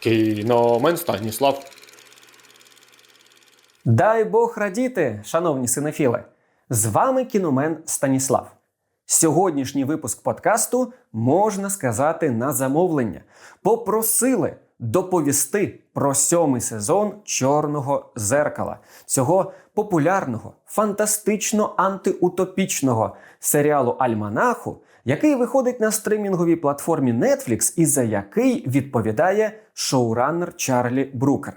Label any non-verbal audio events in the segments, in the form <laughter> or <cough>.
Кіномен Станіслав. Дай Бог радіти, шановні синофіли! З вами кіномен Станіслав. Сьогоднішній випуск подкасту можна сказати на замовлення. Попросили доповісти про сьомий сезон Чорного зеркала, цього популярного, фантастично антиутопічного серіалу Альманаху, який виходить на стримінговій платформі Netflix і за який відповідає шоураннер Чарлі Брукер.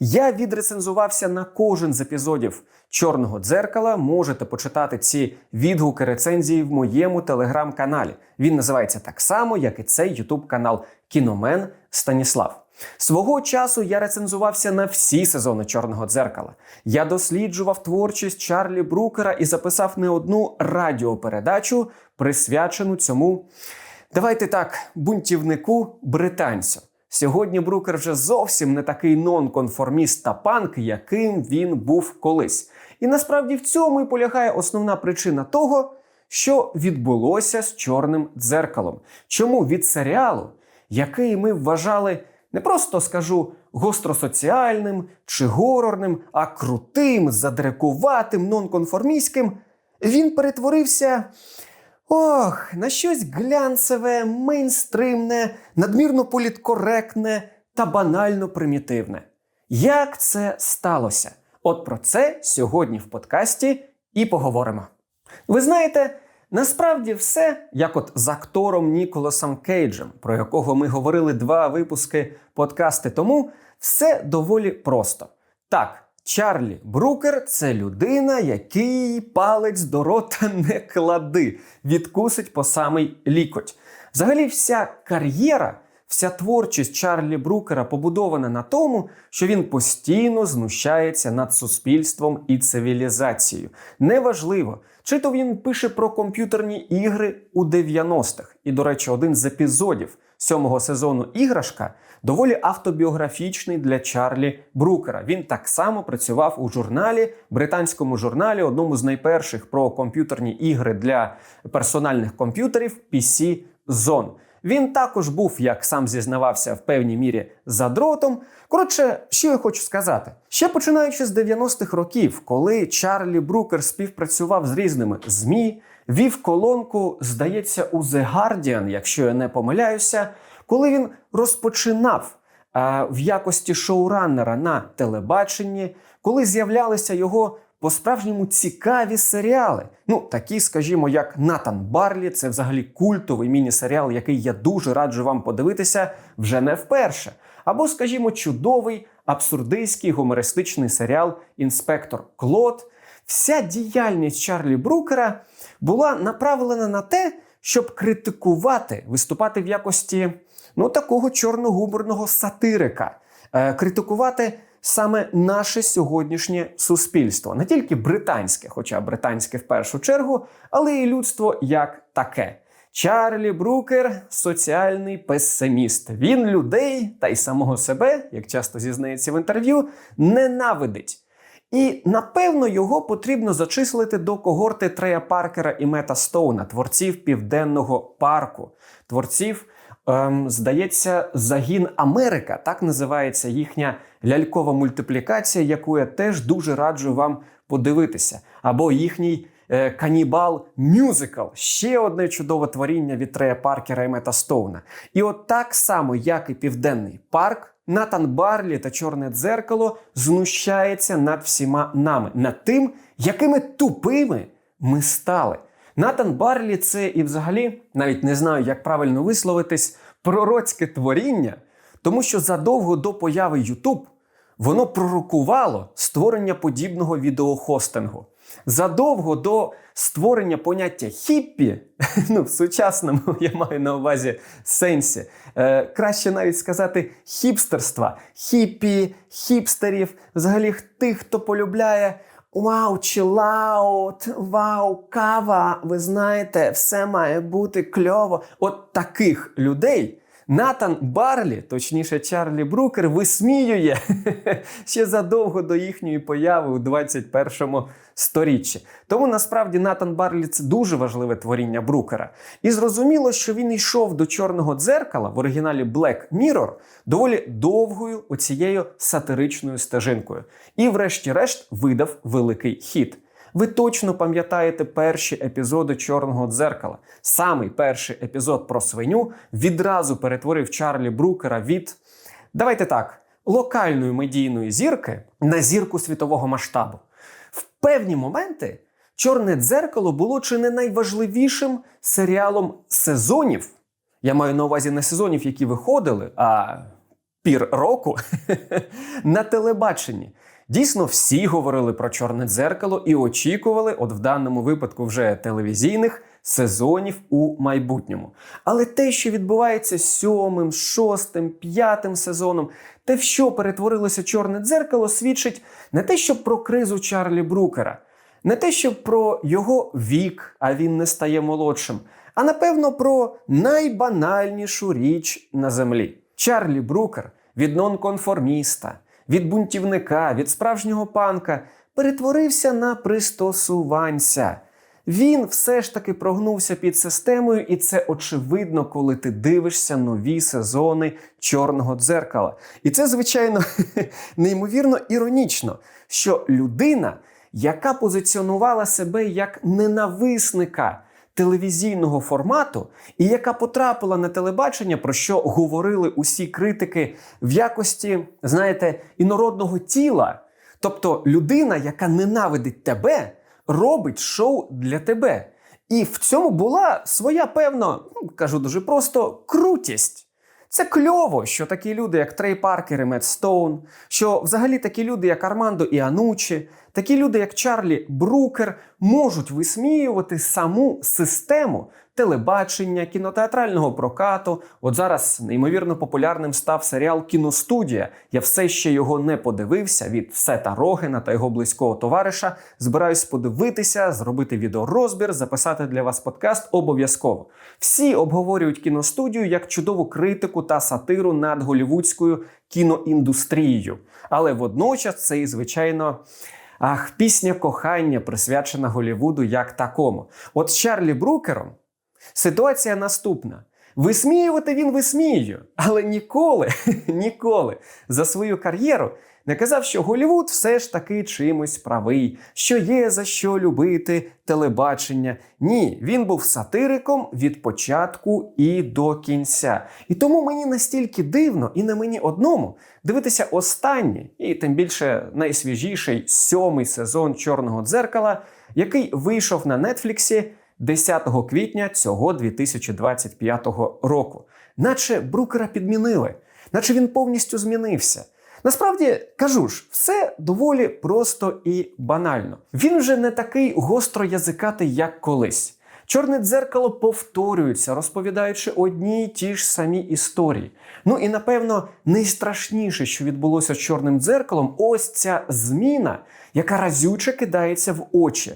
Я відрецензувався на кожен з епізодів Чорного дзеркала. Можете почитати ці відгуки рецензії в моєму телеграм-каналі. Він називається так само, як і цей ютуб канал Кіномен Станіслав. Свого часу я рецензувався на всі сезони Чорного дзеркала. Я досліджував творчість Чарлі Брукера і записав не одну радіопередачу, присвячену цьому. Давайте так, бунтівнику британцю. Сьогодні Брукер вже зовсім не такий нонконформіст та панк, яким він був колись. І насправді в цьому і полягає основна причина того, що відбулося з чорним дзеркалом. Чому від серіалу, який ми вважали не просто скажу гостросоціальним чи горорним, а крутим, задрекуватим, нонконформістським, він перетворився. Ох, на щось глянцеве, мейнстримне, надмірно політкоректне та банально примітивне. Як це сталося? От про це сьогодні в подкасті і поговоримо. Ви знаєте, насправді все, як от з актором Ніколасом Кейджем, про якого ми говорили два випуски подкасти тому, все доволі просто. Так, Чарлі Брукер це людина, який палець до рота <laughs> не клади, відкусить по самий лікоть. Взагалі, вся кар'єра, вся творчість Чарлі Брукера побудована на тому, що він постійно знущається над суспільством і цивілізацією. Неважливо, чи то він пише про комп'ютерні ігри у 90-х. І, до речі, один з епізодів сьомого сезону іграшка доволі автобіографічний для Чарлі Брукера. Він так само працював у журналі, британському журналі, одному з найперших про комп'ютерні ігри для персональних комп'ютерів PC Zone. Він також був, як сам зізнавався, в певній мірі за дротом. Коротше, що я хочу сказати? Ще починаючи з 90-х років, коли Чарлі Брукер співпрацював з різними ЗМІ, вів колонку, здається, у The Guardian, якщо я не помиляюся, коли він розпочинав а, в якості шоураннера на телебаченні, коли з'являлися його по-справжньому цікаві серіали. Ну, такі, скажімо, як Натан Барлі, це взагалі культовий міні-серіал, який я дуже раджу вам подивитися вже не вперше. Або, скажімо, чудовий абсурдистський гумористичний серіал Інспектор Клод. Вся діяльність Чарлі Брукера була направлена на те, щоб критикувати, виступати в якості ну, такого чорногуморного сатирика, е, критикувати саме наше сьогоднішнє суспільство, не тільки британське, хоча британське в першу чергу, але і людство як таке. Чарлі Брукер соціальний песиміст. Він людей та й самого себе, як часто зізнається в інтерв'ю, ненавидить. І напевно його потрібно зачислити до когорти Трея Паркера і Мета Стоуна, творців Південного парку, творців, ем, здається, Загін Америка. Так називається їхня лялькова мультиплікація, яку я теж дуже раджу вам подивитися. Або їхній е, канібал мюзикл ще одне чудове творіння від Трея Паркера і Мета Стоуна. І от так само, як і Південний парк. Натан Барлі та Чорне дзеркало знущається над всіма нами, над тим, якими тупими ми стали. Натан Барлі це і взагалі навіть не знаю, як правильно висловитись, пророцьке творіння, тому що задовго до появи YouTube воно пророкувало створення подібного відеохостингу. Задовго до створення поняття хіппі, <laughs> ну в сучасному <laughs> я маю на увазі сенсі, е, краще навіть сказати хіпстерства, хіппі, хіпстерів, взагалі тих, хто полюбляє. Вау, чилаут, вау, кава. Ви знаєте, все має бути кльово. От таких людей Натан Барлі, точніше Чарлі Брукер, висміює <laughs> ще задовго до їхньої появи у 21-му сторіччі. Тому насправді Натан Барлі це дуже важливе творіння Брукера. І зрозуміло, що він йшов до чорного дзеркала в оригіналі Black Mirror доволі довгою оцією сатиричною стежинкою. І, врешті-решт, видав великий хіт. Ви точно пам'ятаєте перші епізоди Чорного дзеркала. Самий перший епізод про свиню відразу перетворив Чарлі Брукера від, давайте так, локальної медійної зірки на зірку світового масштабу. В певні моменти Чорне дзеркало було чи не найважливішим серіалом сезонів. Я маю на увазі не сезонів, які виходили, а пір року <laughs> на телебаченні. Дійсно, всі говорили про чорне дзеркало і очікували, от в даному випадку, вже телевізійних сезонів у майбутньому. Але те, що відбувається сьомим, шостим, п'ятим сезоном, те, в що перетворилося чорне дзеркало, свідчить не те, що про кризу Чарлі Брукера, не те, що про його вік, а він не стає молодшим, а напевно про найбанальнішу річ на землі. Чарлі Брукер від нонконформіста, від бунтівника, від справжнього панка перетворився на пристосуванця. Він все ж таки прогнувся під системою, і це очевидно, коли ти дивишся нові сезони чорного дзеркала. І це, звичайно, <laughs> неймовірно іронічно, що людина, яка позиціонувала себе як ненависника телевізійного формату, і яка потрапила на телебачення, про що говорили усі критики в якості, знаєте, інородного тіла. Тобто людина, яка ненавидить тебе, робить шоу для тебе. І в цьому була своя певна, ну, кажу дуже просто, крутість. Це кльово, що такі люди, як Трей Паркер і Мет Стоун, що взагалі такі люди, як Армандо Іанучі, такі люди, як Чарлі Брукер, можуть висміювати саму систему телебачення, кінотеатрального прокату. От зараз неймовірно популярним став серіал Кіностудія. Я все ще його не подивився від Сета Рогена та його близького товариша. Збираюсь подивитися, зробити відеорозбір, записати для вас подкаст обов'язково. Всі обговорюють кіностудію як чудову критику та сатиру над голівудською кіноіндустрією. Але водночас це і звичайно. Ах, пісня кохання присвячена Голівуду як такому. От з Чарлі Брукером ситуація наступна. Висміювати він висміює, але ніколи, <laughs> ніколи за свою кар'єру не казав, що Голівуд все ж таки чимось правий, що є за що любити телебачення. Ні, він був сатириком від початку і до кінця. І тому мені настільки дивно, і не мені одному дивитися останній, і тим більше найсвіжіший сьомий сезон Чорного дзеркала, який вийшов на Нетфліксі 10 квітня цього 2025 року. Наче Брукера підмінили, наче він повністю змінився. Насправді кажу ж, все доволі просто і банально. Він вже не такий гостроязикатий, як колись. Чорне дзеркало повторюється, розповідаючи одні й ті ж самі історії. Ну і напевно найстрашніше, що відбулося з чорним дзеркалом, ось ця зміна, яка разюче кидається в очі.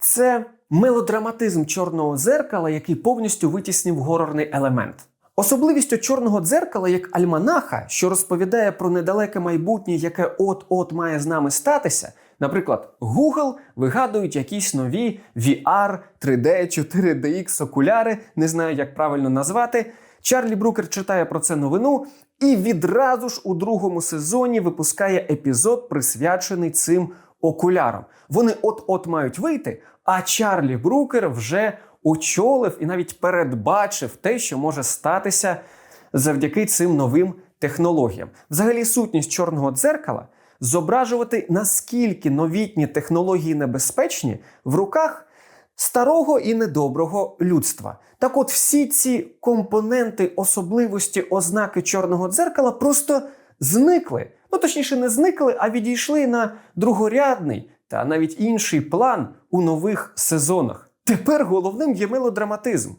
Це мелодраматизм чорного дзеркала, який повністю витіснив горорний елемент. Особливістю чорного дзеркала як альманаха, що розповідає про недалеке майбутнє, яке от-от має з нами статися. Наприклад, Google вигадують якісь нові VR, 3D, 4DX окуляри, не знаю, як правильно назвати. Чарлі Брукер читає про це новину і відразу ж у другому сезоні випускає епізод, присвячений цим окулярам. Вони от-от мають вийти, а Чарлі Брукер вже очолив і навіть передбачив те, що може статися завдяки цим новим технологіям. Взагалі, сутність чорного дзеркала зображувати наскільки новітні технології небезпечні в руках старого і недоброго людства. Так от всі ці компоненти, особливості, ознаки чорного дзеркала просто зникли. Ну, точніше, не зникли, а відійшли на другорядний та навіть інший план у нових сезонах. Тепер головним є мелодраматизм.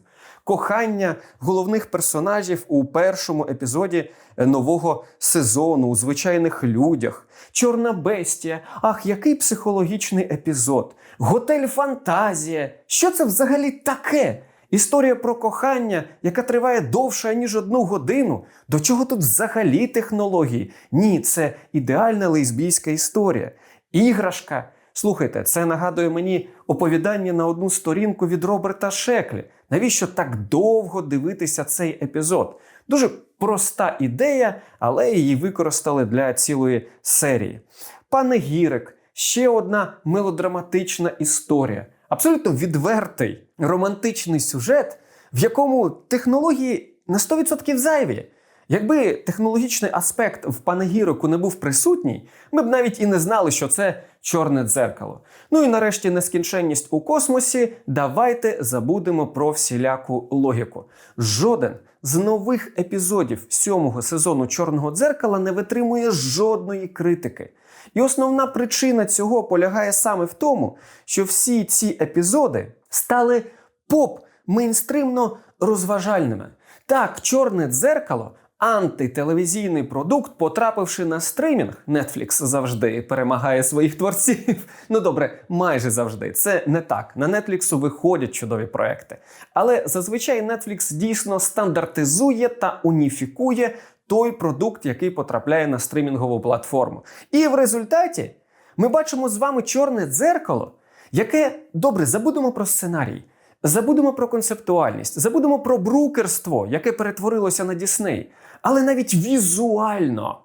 Кохання головних персонажів у першому епізоді нового сезону у звичайних людях, Чорна бестія. Ах, який психологічний епізод! Готель Фантазія. Що це взагалі таке? Історія про кохання, яка триває довше, ніж одну годину. До чого тут взагалі технології? Ні, це ідеальна лесбійська історія. Іграшка. Слухайте, це нагадує мені оповідання на одну сторінку від Роберта Шеклі. Навіщо так довго дивитися цей епізод? Дуже проста ідея, але її використали для цілої серії. Панегірик, ще одна мелодраматична історія. Абсолютно відвертий романтичний сюжет, в якому технології на 100% зайві. Якби технологічний аспект в панегірику не був присутній, ми б навіть і не знали, що це чорне дзеркало. Ну і нарешті нескінченність у космосі. Давайте забудемо про всіляку логіку. Жоден з нових епізодів сьомого сезону Чорного дзеркала не витримує жодної критики. І основна причина цього полягає саме в тому, що всі ці епізоди стали поп мейнстримно розважальними. Так, чорне дзеркало. Антителевізійний продукт, потрапивши на стримінг, Netflix завжди перемагає своїх творців. <laughs> Ну добре, майже завжди. Це не так. На Netflix виходять чудові проекти. Але зазвичай Netflix дійсно стандартизує та уніфікує той продукт, який потрапляє на стримінгову платформу. І в результаті ми бачимо з вами чорне дзеркало, яке добре забудемо про сценарій. Забудемо про концептуальність, забудемо про брукерство, яке перетворилося на Дісней. Але навіть візуально,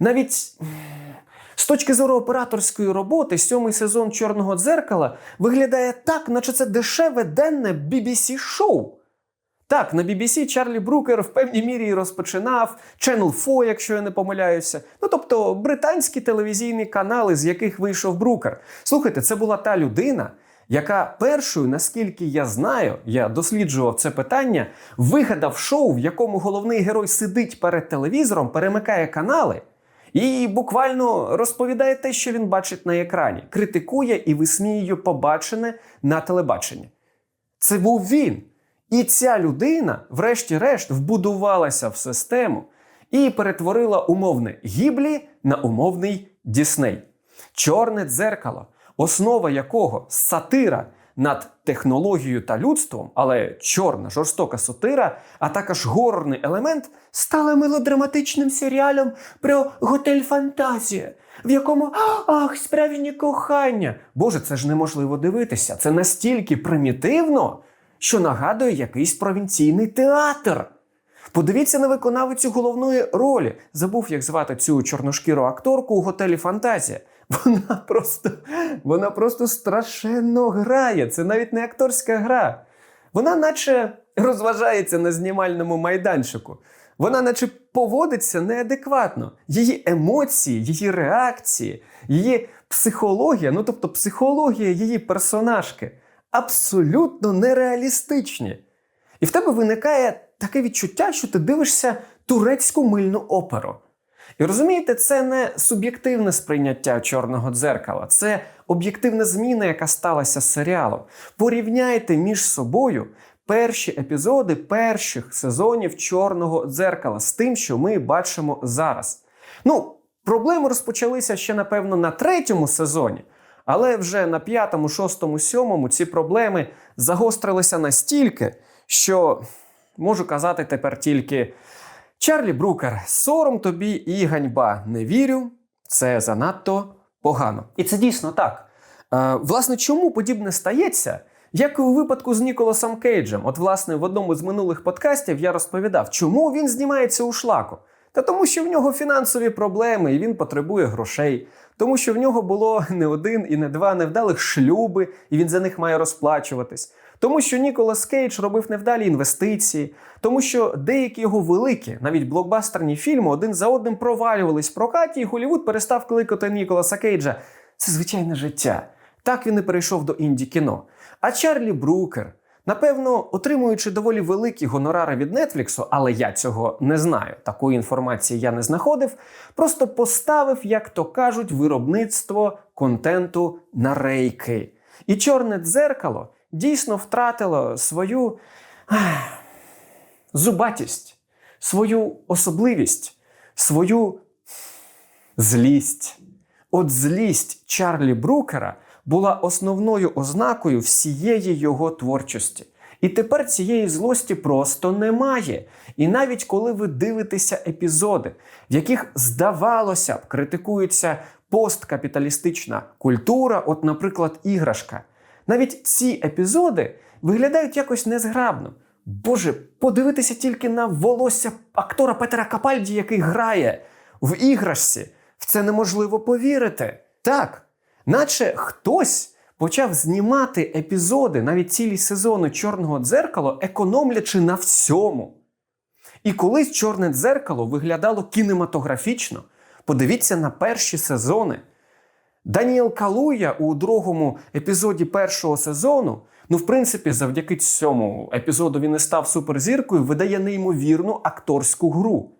навіть з точки зору операторської роботи, сьомий сезон Чорного дзеркала виглядає так, наче це дешеве денне BBC-шоу. Так, на BBC Чарлі Брукер в певній мірі розпочинав Channel 4, якщо я не помиляюся. Ну тобто британські телевізійні канали, з яких вийшов Брукер. Слухайте, це була та людина, яка першою, наскільки я знаю, я досліджував це питання, вигадав шоу, в якому головний герой сидить перед телевізором, перемикає канали і буквально розповідає те, що він бачить на екрані, критикує і висміює побачене на телебаченні. Це був він. І ця людина, врешті-решт, вбудувалася в систему і перетворила умовне гіблі на умовний Дісней. Чорне дзеркало, основа якого сатира над технологією та людством, але чорна жорстока сатира, а також горорний елемент, стала мелодраматичним серіалом про готель Фантазія, в якому ах, справжнє кохання. Боже, це ж неможливо дивитися. Це настільки примітивно що нагадує якийсь провінційний театр. Подивіться на виконавицю головної ролі. Забув, як звати цю чорношкіру акторку у готелі Фантазія. Вона просто вона просто страшенно грає. Це навіть не акторська гра. Вона, наче розважається на знімальному майданчику. Вона, наче поводиться неадекватно. Її емоції, її реакції, її психологія, ну тобто психологія її персонажки абсолютно нереалістичні. І в тебе виникає таке відчуття, що ти дивишся турецьку мильну оперу. І розумієте, це не суб'єктивне сприйняття чорного дзеркала, це об'єктивна зміна, яка сталася з серіалом. Порівняйте між собою перші епізоди перших сезонів чорного дзеркала з тим, що ми бачимо зараз. Ну, проблеми розпочалися ще, напевно, на третьому сезоні. Але вже на п'ятому, шостому, сьомому ці проблеми загострилися настільки, що можу казати тепер тільки Чарлі Брукер, сором тобі і ганьба. Не вірю, це занадто погано. І це дійсно так. Е, власне, чому подібне стається? Як і у випадку з Ніколасом Кейджем, от, власне, в одному з минулих подкастів я розповідав, чому він знімається у шлаку. Та тому, що в нього фінансові проблеми і він потребує грошей, тому що в нього було не один і не два невдалих шлюби, і він за них має розплачуватись. Тому що Ніколас Кейдж робив невдалі інвестиції, тому що деякі його великі, навіть блокбастерні фільми один за одним провалювались в прокаті, і Голівуд перестав кликати Ніколаса Кейджа. Це звичайне життя. Так він і перейшов до інді кіно. А Чарлі Брукер, Напевно, отримуючи доволі великі гонорари від Нетфліксу, але я цього не знаю, такої інформації я не знаходив. Просто поставив, як то кажуть, виробництво контенту на рейки. І чорне дзеркало дійсно втратило свою зубатість, свою особливість, свою злість. От злість Чарлі Брукера була основною ознакою всієї його творчості. І тепер цієї злості просто немає. І навіть коли ви дивитеся епізоди, в яких, здавалося б, критикується посткапіталістична культура, от, наприклад, іграшка, навіть ці епізоди виглядають якось незграбно. Боже, подивитися тільки на волосся актора Петера Капальді, який грає в іграшці. В це неможливо повірити. Так, наче хтось почав знімати епізоди, навіть цілі сезони чорного дзеркало, економлячи на всьому. І колись чорне дзеркало виглядало кінематографічно. Подивіться на перші сезони. Даніел Калуя у другому епізоді першого сезону, ну, в принципі, завдяки цьому епізоду він і став суперзіркою, видає неймовірну акторську гру.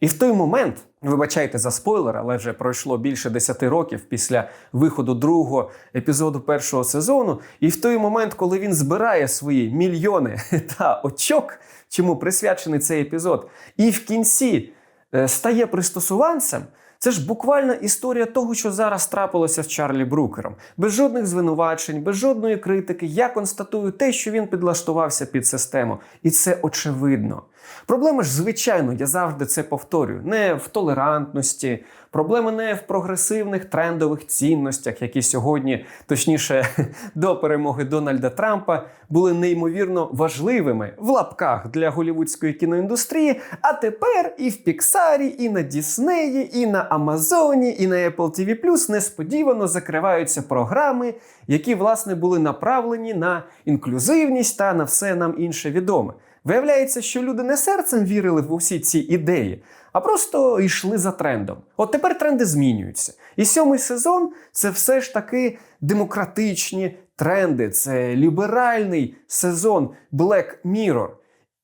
І в той момент, вибачайте за спойлер, але вже пройшло більше 10 років після виходу другого епізоду першого сезону. І в той момент, коли він збирає свої мільйони <laughs> та очок, чому присвячений цей епізод, і в кінці е, стає пристосуванцем. Це ж буквально історія того, що зараз трапилося з Чарлі Брукером. Без жодних звинувачень, без жодної критики. Я констатую те, що він підлаштувався під систему. І це очевидно. Проблема ж, звичайно, я завжди це повторюю: не в толерантності, проблема не в прогресивних трендових цінностях, які сьогодні, точніше, <laughs> до перемоги Дональда Трампа, були неймовірно важливими в лапках для голівудської кіноіндустрії. А тепер і в Піксарі, і на Діснеї, і на Амазоні, і на Apple TV несподівано закриваються програми, які власне були направлені на інклюзивність та на все нам інше відоме. Виявляється, що люди не серцем вірили в усі ці ідеї, а просто йшли за трендом. От тепер тренди змінюються. І сьомий сезон це все ж таки демократичні тренди, це ліберальний сезон Black Mirror.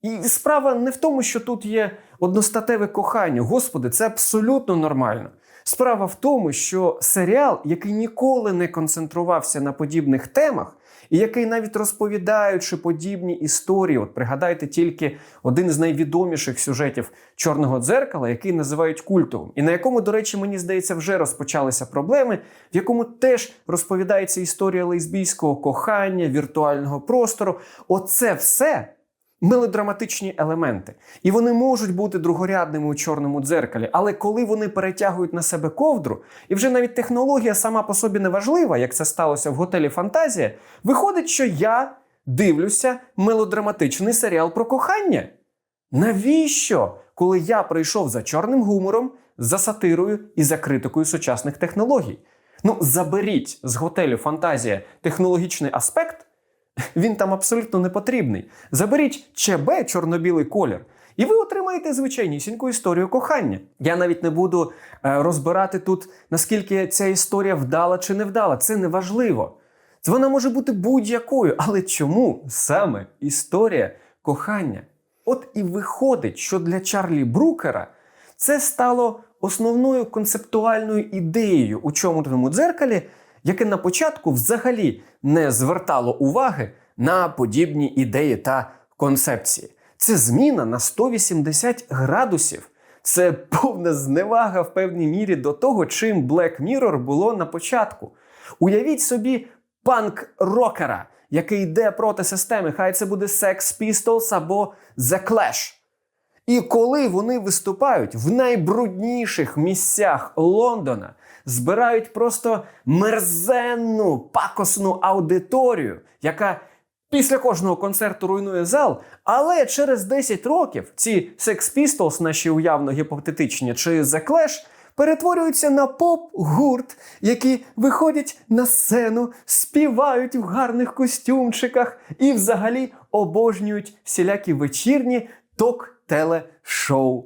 І справа не в тому, що тут є одностатеве кохання. Господи, це абсолютно нормально. Справа в тому, що серіал, який ніколи не концентрувався на подібних темах, і який навіть розповідаючи подібні історії, от пригадайте тільки один з найвідоміших сюжетів чорного дзеркала, який називають культовим, і на якому, до речі, мені здається, вже розпочалися проблеми, в якому теж розповідається історія лесбійського кохання, віртуального простору. Оце все. Мелодраматичні елементи, і вони можуть бути другорядними у чорному дзеркалі, але коли вони перетягують на себе ковдру, і вже навіть технологія сама по собі не важлива, як це сталося в готелі Фантазія, виходить, що я дивлюся мелодраматичний серіал про кохання. Навіщо? Коли я прийшов за чорним гумором, за сатирою і за критикою сучасних технологій? Ну, заберіть з готелю Фантазія технологічний аспект. Він там абсолютно не потрібний. Заберіть ЧБ чорно-білий колір, і ви отримаєте звичайнісіньку історію кохання. Я навіть не буду е, розбирати тут, наскільки ця історія вдала чи не вдала. Це не важливо. Вона може бути будь-якою, але чому саме історія кохання? От і виходить, що для Чарлі Брукера це стало основною концептуальною ідеєю у чому дзеркалі, яке на початку взагалі не звертало уваги на подібні ідеї та концепції. Це зміна на 180 градусів. Це повна зневага в певній мірі до того, чим Black Mirror було на початку. Уявіть собі панк-рокера, який йде проти системи, хай це буде Sex Pistols або The Clash. І коли вони виступають в найбрудніших місцях Лондона, збирають просто мерзенну пакосну аудиторію, яка після кожного концерту руйнує зал. Але через 10 років ці Sex Pistols, наші уявно гіпотетичні, чи The Clash, перетворюються на поп-гурт, які виходять на сцену, співають в гарних костюмчиках і взагалі обожнюють всілякі вечірні ток-телешоу.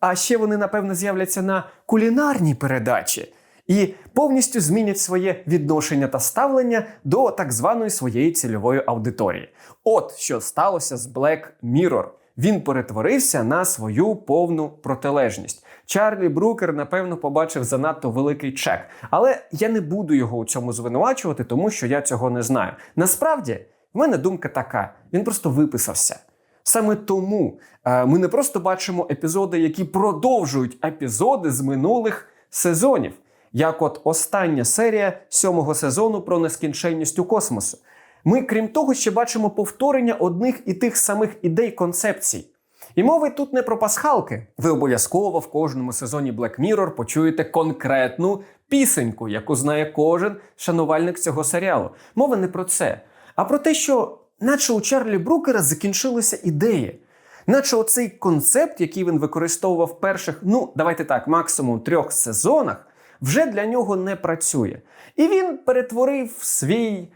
А ще вони, напевно, з'являться на кулінарній передачі і повністю змінять своє відношення та ставлення до так званої своєї цільової аудиторії. От що сталося з Black Mirror. Він перетворився на свою повну протилежність. Чарлі Брукер, напевно, побачив занадто великий чек. Але я не буду його у цьому звинувачувати, тому що я цього не знаю. Насправді, в мене думка така: він просто виписався. Саме тому е, ми не просто бачимо епізоди, які продовжують епізоди з минулих сезонів, як от остання серія сьомого сезону про нескінченність у космосу. ми, крім того, ще бачимо повторення одних і тих самих ідей концепцій. І мови тут не про пасхалки. Ви обов'язково в кожному сезоні Black Mirror почуєте конкретну пісеньку, яку знає кожен шанувальник цього серіалу. Мова не про це, а про те, що, наче у Чарлі Брукера закінчилися ідеї. Наче оцей концепт, який він використовував в перших, ну давайте так, максимум трьох сезонах, вже для нього не працює. І він перетворив свій,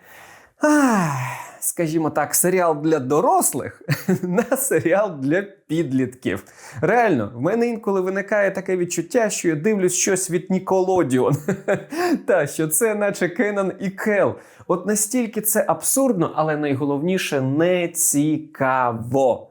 скажімо так, серіал для дорослих <laughs> на серіал для підлітків. Реально, в мене інколи виникає таке відчуття, що я дивлюсь щось від Ніколодіон. <laughs> Та що це, наче Кенан і Кел. От настільки це абсурдно, але найголовніше не цікаво.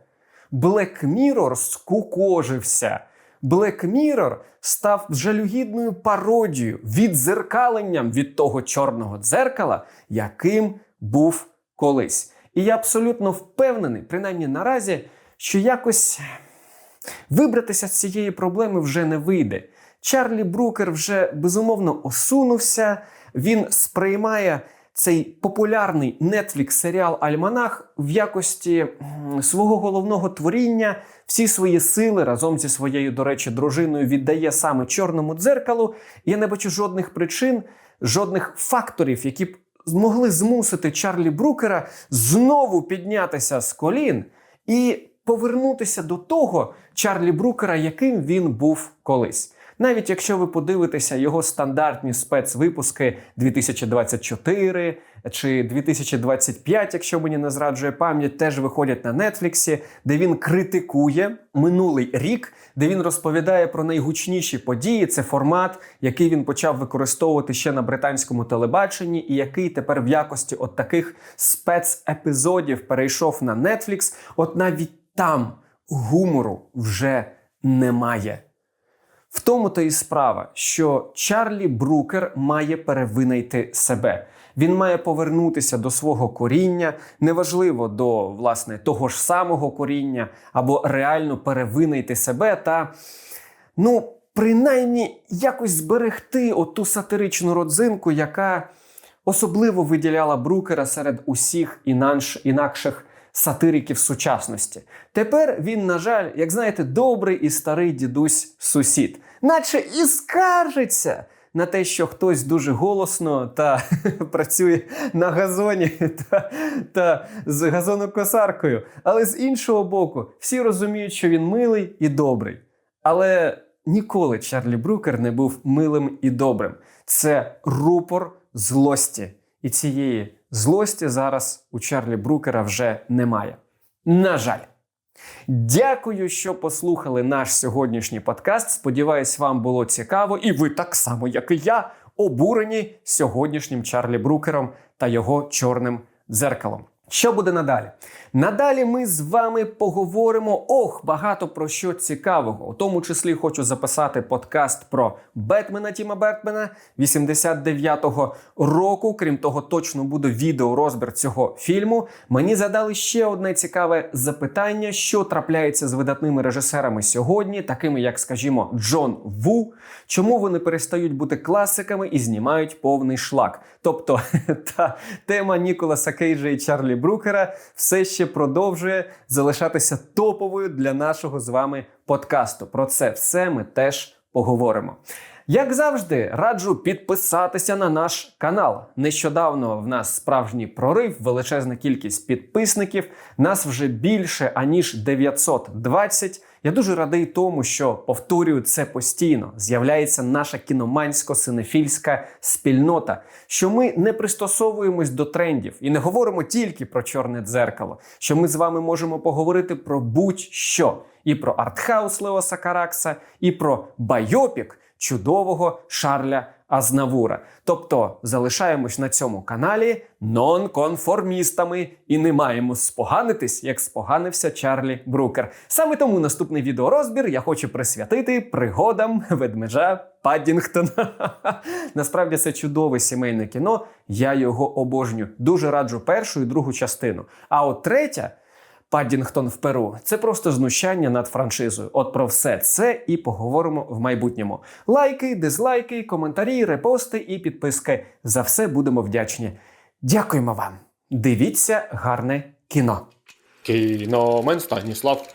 Black Mirror скукожився. Black Mirror став жалюгідною пародією, віддзеркаленням від того чорного дзеркала, яким був колись. І я абсолютно впевнений, принаймні наразі, що якось вибратися з цієї проблеми вже не вийде. Чарлі Брукер вже безумовно осунувся, він сприймає цей популярний Netflix серіал Альманах в якості свого головного творіння всі свої сили разом зі своєю, до речі, дружиною віддає саме чорному дзеркалу. Я не бачу жодних причин, жодних факторів, які б змогли змусити Чарлі Брукера знову піднятися з колін і повернутися до того Чарлі Брукера, яким він був колись. Навіть якщо ви подивитеся його стандартні спецвипуски 2024 чи 2025, якщо мені не зраджує пам'ять, теж виходять на Нетфліксі, де він критикує минулий рік, де він розповідає про найгучніші події. Це формат, який він почав використовувати ще на британському телебаченні, і який тепер в якості от таких спецепізодів перейшов на Netflix. От навіть там гумору вже немає. В тому то і справа, що Чарлі Брукер має перевинайти себе. Він має повернутися до свого коріння, неважливо до власне того ж самого коріння, або реально перевинайти себе та, ну, принаймні якось зберегти оту сатиричну родзинку, яка особливо виділяла Брукера серед усіх інакших сатириків сучасності. Тепер він, на жаль, як знаєте, добрий і старий дідусь сусід, наче і скаржиться на те, що хтось дуже голосно та <laughs> працює на газоні та, та з газонокосаркою. Але з іншого боку, всі розуміють, що він милий і добрий. Але ніколи Чарлі Брукер не був милим і добрим. Це рупор злості. І цієї злості зараз у Чарлі Брукера вже немає. На жаль. Дякую, що послухали наш сьогоднішній подкаст. Сподіваюсь, вам було цікаво, і ви так само, як і я, обурені сьогоднішнім Чарлі Брукером та його чорним дзеркалом. Що буде надалі? Надалі ми з вами поговоримо ох, багато про що цікавого. У тому числі хочу записати подкаст про Бетмена Тіма Бетмена 89-го року. Крім того, точно буде відеорозбір цього фільму. Мені задали ще одне цікаве запитання, що трапляється з видатними режисерами сьогодні, такими як, скажімо, Джон Ву. Чому вони перестають бути класиками і знімають повний шлак? Тобто <laughs> та тема Ніколаса Кейджа і Чарлі Брукера все ще продовжує залишатися топовою для нашого з вами подкасту. Про це все ми теж поговоримо. Як завжди, раджу підписатися на наш канал. Нещодавно в нас справжній прорив, величезна кількість підписників. Нас вже більше аніж 920. Я дуже радий тому, що повторюю це постійно. З'являється наша кіномансько-синефільська спільнота, що ми не пристосовуємось до трендів і не говоримо тільки про чорне дзеркало, що ми з вами можемо поговорити про будь-що і про артхаус Леоса Каракса, і про байопік чудового Шарля Азнавура. Тобто залишаємось на цьому каналі нонконформістами і не маємо споганитись, як споганився Чарлі Брукер. Саме тому наступний відеорозбір я хочу присвятити пригодам ведмежа Паддінгтона. <laughs> Насправді це чудове сімейне кіно. Я його обожнюю. Дуже раджу першу і другу частину. А от третя. Паддінгтон в Перу це просто знущання над франшизою. От про все це і поговоримо в майбутньому. Лайки, дизлайки, коментарі, репости і підписки. За все будемо вдячні. Дякуємо вам! Дивіться гарне кіно. Кіномен Станіслав.